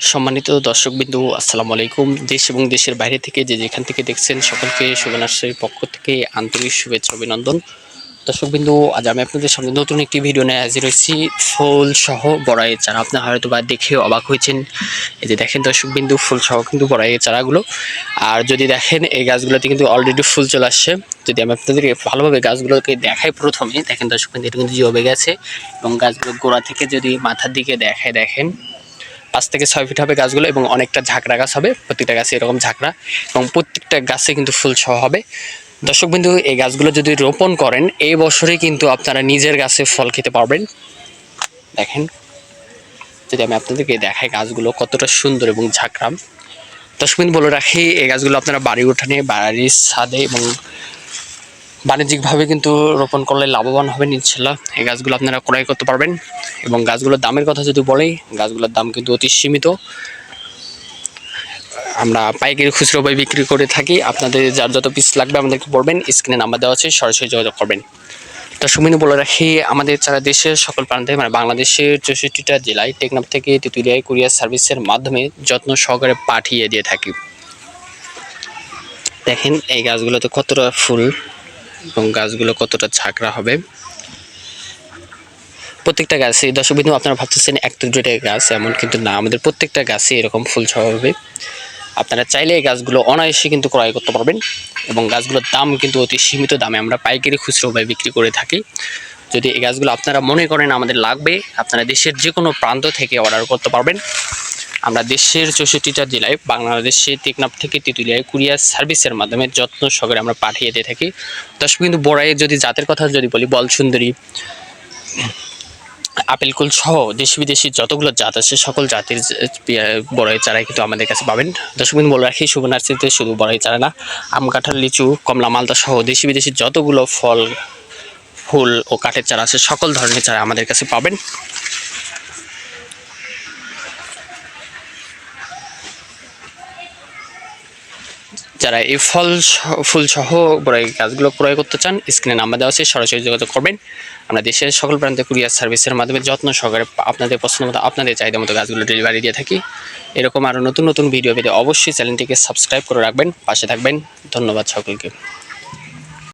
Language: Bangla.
সম্মানিত দর্শকবিন্দু, আসসালামু আলাইকুম। দেশ এবং দেশের বাইরে থেকে যে যেখান থেকে দেখছেন, সকলকে শুভনাশ্রীর পক্ষ থেকে আন্তরিক শুভেচ্ছা, অভিনন্দন। দর্শকবিন্দু, আজ আমি আপনাদের সামনে নতুন একটি ভিডিও নিয়ে হাজির হয়েছি। ফুল সহ বড়াইয়ের চারা। আপনার হয়তো বা দেখে অবাক হয়েছেন। এই যে দেখেন দর্শকবিন্দু ফুল সহ কিন্তু বড়াইয়ের চারাগুলো। আর যদি দেখেন, এই গাছগুলোতে কিন্তু অলরেডি ফুল চলে আসছে। যদি আমি আপনাদেরকে ভালোভাবে গাছগুলোকে দেখাই প্রথমে, দেখেন দর্শকবিন্দু, এটা কিন্তু জবে গেছে। এবং গাছগুলো গোড়া থেকে যদি মাথার দিকে দেখায় দেখেন পাঁচ থেকে ছয় ফিট হবে গাছগুলো এবং অনেকটা ঝাঁকড়া গাছ হবে, প্রত্যেকটা গাছে এরকম ঝাঁকড়া এবং প্রত্যেকটা গাছে কিন্তু ফুল সহ হবে। দর্শক বিন্দু এই গাছগুলো যদি রোপণ করেন, এই বছরেই কিন্তু আপনারা নিজের গাছে ফল খেতে পারবেন। দেখেন, যদি আমি আপনাদেরকে দেখাই গাছগুলো কতটা সুন্দর এবং ঝাঁকড়া। দর্শক বিন্দু বলে রাখি, এই গাছগুলো আপনারা বাড়ি উঠানে, বাড়ির ছাদে এবং বাণিজ্যিকভাবে কিন্তু রোপণ করলে লাভবান হবেন ইনশাল্লাহ এই গাছগুলো আপনারা ক্রয় করতে পারবেন এবং গাছগুলোর দামের কথা যদি বলি, গাছগুলোর দাম কিন্তু অতি সীমিত। আমরা পাইকারি খুচরো বই বিক্রি করে থাকি। আপনাদের যার যত পিস লাগবে আমাদেরকে বলবেন, স্ক্রিনে নাম্বার দেওয়া আছে, সরাসরি যোগাযোগ করবেন। দর্শক বিন্দু বলে রাখি, আমাদের সারা দেশের সকল প্রান্তে মানে বাংলাদেশের চৌষট্টিটা জেলায় টেকনাফ থেকে তেঁতুলিয়ায় কুরিয়ার সার্ভিসের মাধ্যমে যত্ন সহকারে পাঠিয়ে দিয়ে থাকি। দেখেন, এই গাছগুলোতে কতটা ফুল। এবং গাছগুলো কতটা ঝাঁকড়া হবে। প্রত্যেকটা গাছে দর্শক বিন্দু আপনারা ভাবতেছেন একটা দুটো গাছ, এমন কিন্তু না। আমাদের প্রত্যেকটা গাছে এরকম ফুল সহ হবে। আপনারা চাইলে এই গাছগুলো অনায়াসে কিন্তু ক্রয় করতে পারবেন এবং গাছগুলোর দাম কিন্তু অতি সীমিত দামে আমরা পাইকারি খুচরোভাবে বিক্রি করে থাকি। যদি এই গাছগুলো আপনারা মনে করেন আমাদের লাগবে, আপনারা দেশের যে কোনো প্রান্ত থেকে অর্ডার করতে পারবেন। আমরা দেশের চৌষট্টিটা জেলায় বাংলাদেশে টেকনাফ থেকে তেঁতুলিয়ায় কুরিয়ার সার্ভিসের মাধ্যমে যত্ন সহকারে আমরা পাঠিয়ে দিয়ে থাকি। দর্শক কিন্তু বড়াইয়ের যদি জাতের কথা যদি বলি বল সুন্দরী আপেল কুল সহ দেশি বিদেশি যতগুলো জাত আছে, সকল জাতের বড়াই চারাই কিন্তু আমাদের কাছে পাবেন। দর্শক বিন্দু, বলে রাখি নার্সারিতে শুধু বড়াই চারা না, আম, কাঁঠাল, লিচু, কমলা, মালদা সহ দেশি বিদেশি যতগুলো ফল, ফুল ও কাঠের চারা আছে, সকল ধরনের চারা আমাদের কাছে পাবেন। যারা এই ফল সহ- ফুল সহ বড়াই গাছগুলো ক্রয় করতে চান, স্ক্রিনে নাম্বার দেওয়া আছে, সরাসরি যোগাযোগ করবেন। আমরা দেশের সকল প্রান্তে কুরিয়ার সার্ভিসের মাধ্যমে যত্ন সহকারে আপনাদের পছন্দ মতো, আপনাদের চাহিদা মতো গাছগুলো ডেলিভারি দিয়ে থাকি। এরকম আরও নতুন নতুন ভিডিও পেতে অবশ্যই চ্যানেলটিকে সাবস্ক্রাইব করে রাখবেন, পাশে থাকবেন। ধন্যবাদ সকলকে।